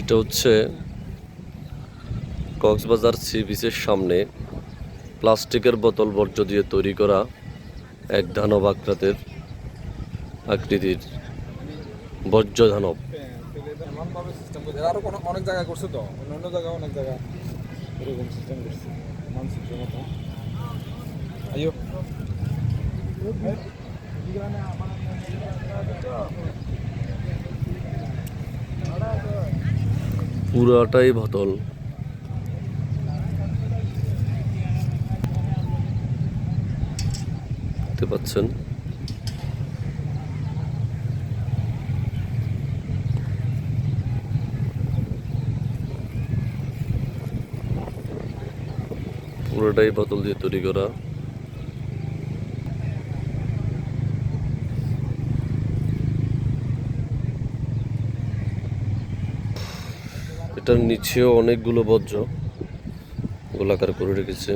এটা হচ্ছে কক্সবাজার সি বিচের সামনে প্লাস্টিকের বোতল বর্জ্য দিয়ে তৈরি করা এক দানব আকৃতির আকৃতির বর্জ্য কোনো অনেক করছে তো অন্য অনেক এরকম সিস্টেম করছে মানসিকের মতো আইও পুরাটাই বোতল দেখতে পাচ্ছেন? পুরোটাই বোতল দিয়ে তৈরি করা। এটার নিচেও অনেকগুলো বজ্র গোলাকার করে রেখেছে।